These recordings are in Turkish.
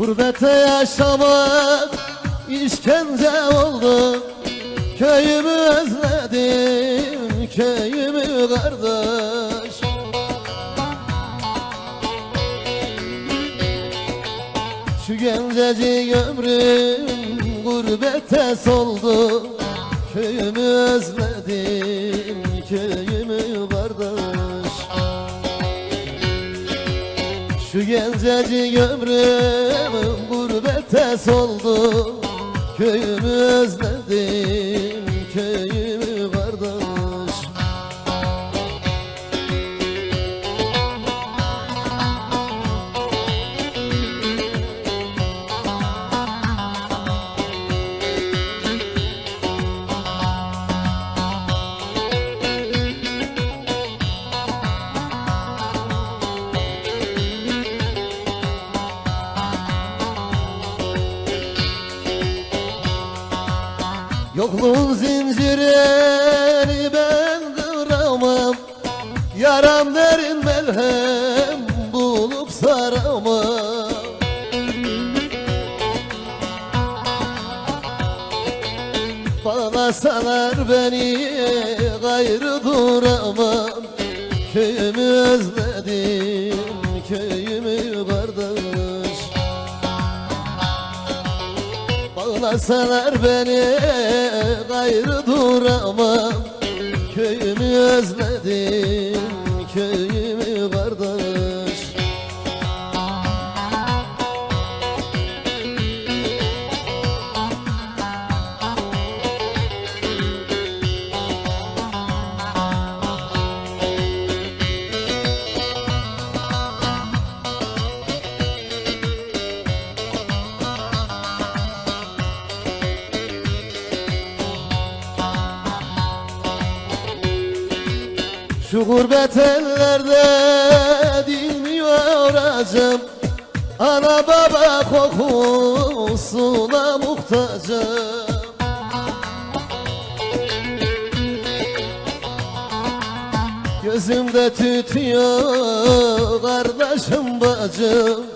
Gurbette yaşamak işkence oldu. Köyümü özledim, köyümü kardeş. Şu gencecik ömrüm gurbette soldu. Köyümü özledim, köyümü gencecik ömrüm gurbette soldu Köyümü Yokluğun zincirini ben kıramam. Yaram derin melhem bulup saramam. Bağlasalar beni gayrı duramam. Köyümü özledim, köyümü Bağlasalar beni gayrı duramam. Köyümü özledim, Şu gurbet ellerde dinmiyor acım Ana baba kokusuna muhtacım. Gözümde tütüyor kardeşim bacım.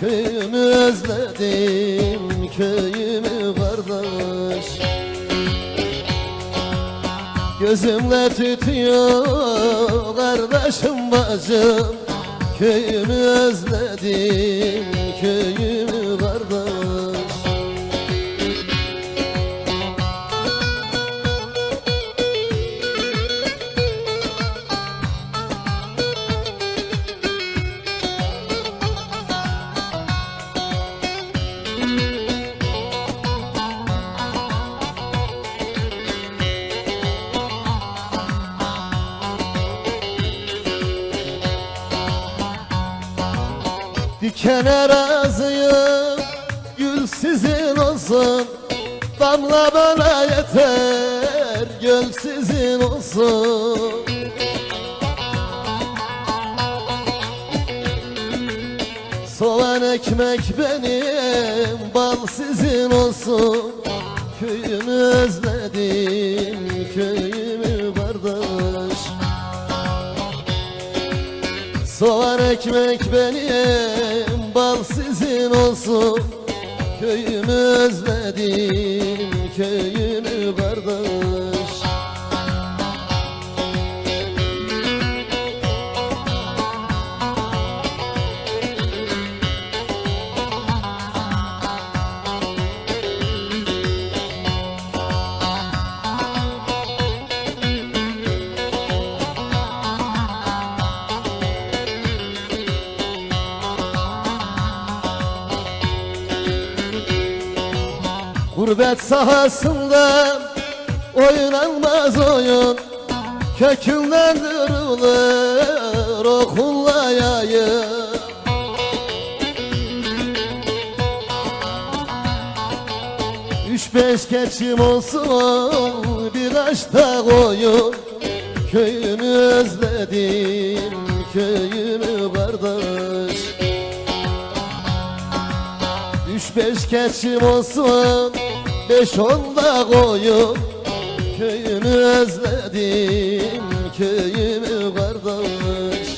Köyümü özledim, köyümü Gözümle tütüyor kardeşim bacım. Köyümü özledim, köyümü Dikene razıyım Gül sizin olsun. Damla bana yeter Göl sizin olsun. Soğan ekmek benim Bal sizin olsun. Köyümü özledim ekmek benim, bal sizin olsun. Köyümü özledim, köyümü Gurbet sahasında oynanmaz oyun. Kökünden kırılır okulla yayın Üç beş keçim olsun birkaç da koyun. Köyümü özledim köyümü kardeş Üç beş keçim olsun Beş on da koyun Köyümü özledim Köyümü kardeş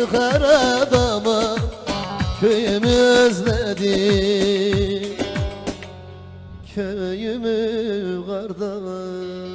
çıkar adama Köyümü özledim Köyümü kardeş